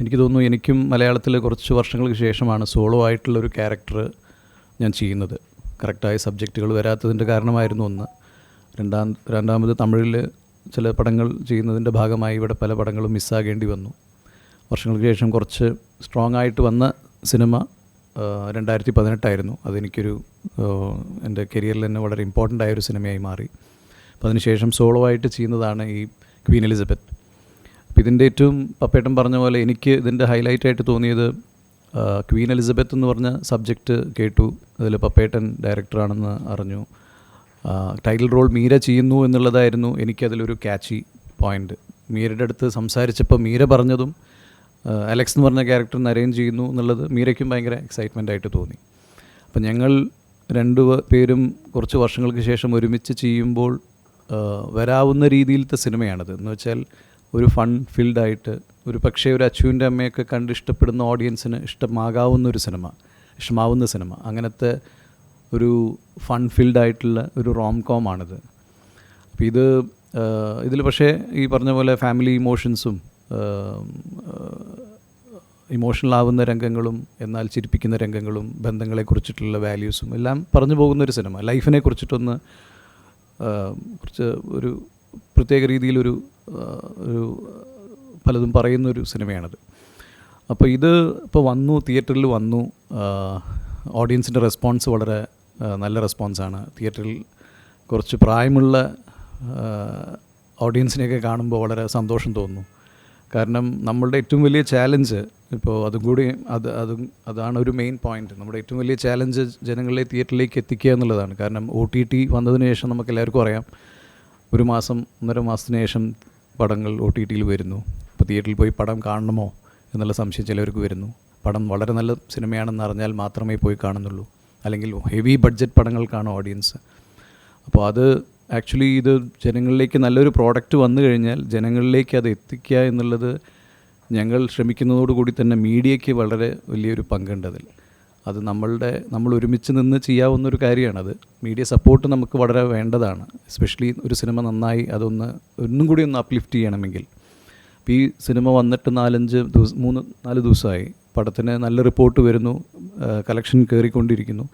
എനിക്ക് തോന്നുന്നു എനിക്കും മലയാളത്തിൽ കുറച്ച് വർഷങ്ങൾക്ക് ശേഷമാണ് സോളോ ആയിട്ടുള്ള ഒരു ക്യാരക്ടർ ഞാൻ ചെയ്യുന്നത്. കറക്റ്റായ സബ്ജക്റ്റുകൾ വരാത്തതിന്റെ കാരണമായിരുന്നു ഒന്ന്. രണ്ടാം രണ്ടാമത് തമിഴിൽ ചില പടങ്ങൾ ചെയ്യുന്നതിന്റെ ഭാഗമായി ഇവിടെ പല പടങ്ങളും മിസ്സാകേണ്ടി വന്നു. വർഷങ്ങൾക്ക് ശേഷം കുറച്ച് സ്ട്രോങ് ആയിട്ട് വന്ന സിനിമ രണ്ടായിരത്തി പതിനെട്ടായിരുന്നു അതെനിക്കൊരു എന്റെ കരിയറിൽ തന്നെ വളരെ ഇമ്പോർട്ടന്റ് ആയൊരു സിനിമയായി മാറി. അപ്പോൾ അതിനുശേഷം സോളോ ആയിട്ട് ചെയ്യുന്നതാണ് ഈ ക്വീൻ എലിസബത്ത് അപ്പോൾ ഇതിന്റെ ഏറ്റവും പപ്പേട്ടൻ പറഞ്ഞ പോലെ എനിക്ക് ഇതിന്റെ ഹൈലൈറ്റ് ആയിട്ട് തോന്നിയത് ക്വീൻ എലിസബത്ത് എന്ന് പറഞ്ഞ സബ്ജക്റ്റ് കേട്ടു. അതിൽ പപ്പേട്ടൻ ഡയറക്ടറാണെന്ന് അറിഞ്ഞു. ടൈറ്റിൽ റോൾ മീര ചെയ്യുന്നു എന്നുള്ളതായിരുന്നു എനിക്കതിലൊരു ക്യാച്ചി പോയിന്റ് മീരയുടെ അടുത്ത് സംസാരിച്ചപ്പോൾ മീര പറഞ്ഞതും അലക്സ് എന്ന് പറഞ്ഞ ക്യാരക്ടറിന് അറേഞ്ച് ചെയ്യുന്നു എന്നുള്ളത് മീരയ്ക്കും ഭയങ്കര എക്സൈറ്റ്മെന്റ് ആയിട്ട് തോന്നി. അപ്പം ഞങ്ങൾ രണ്ടു പേരും കുറച്ച് വർഷങ്ങൾക്ക് ശേഷം ഒരുമിച്ച് ചെയ്യുമ്പോൾ വരാവുന്ന രീതിയിലത്തെ സിനിമയാണത്. എന്ന് വെച്ചാൽ ഒരു ഫൺ ഫീൽഡായിട്ട് ഒരു പക്ഷേ ഒരു അച്ചുവിന്റെ അമ്മയൊക്കെ കണ്ട് ഇഷ്ടപ്പെടുന്ന ഓഡിയൻസിന് ഇഷ്ടമാകാവുന്ന ഒരു സിനിമ ഇഷ്ടമാവുന്ന സിനിമ അങ്ങനത്തെ ഒരു ഫൺ ഫീൽഡായിട്ടുള്ള ഒരു റോം കോം ആണിത്. അപ്പോൾ ഇത് ഇതിൽ പക്ഷേ ഈ പറഞ്ഞ പോലെ ഫാമിലി ഇമോഷൻസും ഇമോഷണൽ ആവുന്ന രംഗങ്ങളും എന്നാൽ ചിരിപ്പിക്കുന്ന രംഗങ്ങളും ബന്ധങ്ങളെക്കുറിച്ചിട്ടുള്ള വാല്യൂസും എല്ലാം പറഞ്ഞു പോകുന്ന ഒരു സിനിമ ലൈഫിനെ കുറിച്ചിട്ടൊന്ന് കുറച്ച് ഒരു പ്രത്യേക രീതിയിലൊരു ഒരു പലതും പറയുന്നൊരു സിനിമയാണത്. അപ്പോൾ ഇത് ഇപ്പോൾ വന്നു തിയേറ്ററിൽ വന്നു ഓഡിയൻസിന്റെ റെസ്പോൺസ് വളരെ നല്ല റെസ്പോൺസാണ്. തിയേറ്ററിൽ കുറച്ച് പ്രായമുള്ള ഓഡിയൻസിനെയൊക്കെ കാണുമ്പോൾ വളരെ സന്തോഷം തോന്നുന്നു. കാരണം നമ്മളുടെ ഏറ്റവും വലിയ ചാലഞ്ച് ഇപ്പോൾ അതും കൂടി അത് അതും അതാണ് ഒരു മെയിൻ പോയിന്റ്. നമ്മുടെ ഏറ്റവും വലിയ ചാലഞ്ച് ജനങ്ങളെ തിയേറ്ററിലേക്ക് എത്തിക്കുക എന്നുള്ളതാണ്. കാരണം ഒ ടി ടി വന്നതിന് ശേഷം നമുക്ക് എല്ലാവർക്കും അറിയാം. ഒരു മാസം ഒന്നര മാസത്തിന് ശേഷം പടങ്ങൾ ഒ ടി ടിയിൽ വരുന്നു. അപ്പോൾ തിയേറ്ററിൽ പോയി പടം കാണണമോ എന്നുള്ള സംശയം ചിലവർക്ക് വരുന്നു. പടം വളരെ നല്ല സിനിമയാണെന്ന് അറിഞ്ഞാൽ മാത്രമേ പോയി കാണുന്നുള്ളൂ. അല്ലെങ്കിൽ ഹെവി ബഡ്ജറ്റ് പടങ്ങൾക്കാണ് ഓഡിയൻസ്. അപ്പോൾ അത് ആക്ച്വലി ഇത് ജനങ്ങളിലേക്ക് നല്ലൊരു പ്രോഡക്റ്റ് വന്നു കഴിഞ്ഞാൽ ജനങ്ങളിലേക്ക് അത് എത്തിക്കുക എന്നുള്ളത് ഞങ്ങൾ ശ്രമിക്കുന്നതോടുകൂടി തന്നെ മീഡിയയ്ക്ക് വളരെ വലിയൊരു പങ്കുണ്ട് അതിൽ. അത് നമ്മളുടെ നമ്മൾ ഒരുമിച്ച് നിന്ന് ചെയ്യാവുന്ന ഒരു കാര്യമാണത്. മീഡിയ സപ്പോർട്ട് നമുക്ക് വളരെ വേണ്ടതാണ്. എസ്പെഷ്യലി ഒരു സിനിമ നന്നായി അതൊന്ന് ഒന്നും കൂടി ഒന്ന് അപ്ലിഫ്റ്റ് ചെയ്യണമെങ്കിൽ. അപ്പോൾ ഈ സിനിമ വന്നിട്ട് നാലഞ്ച് ദിവസം മൂന്ന് നാല് ദിവസമായി. പടത്തിന് നല്ല റിപ്പോർട്ട് വരുന്നു കളക്ഷൻ കയറിക്കൊണ്ടിരിക്കുന്നു.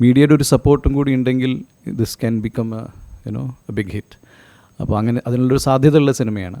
മീഡിയയുടെ ഒരു സപ്പോർട്ടും കൂടി ഉണ്ടെങ്കിൽ this can become you know a big hit അപ്പോൾ അങ്ങനെ അതിനുള്ളൊരു സാധ്യതയുള്ള സിനിമയാണ്.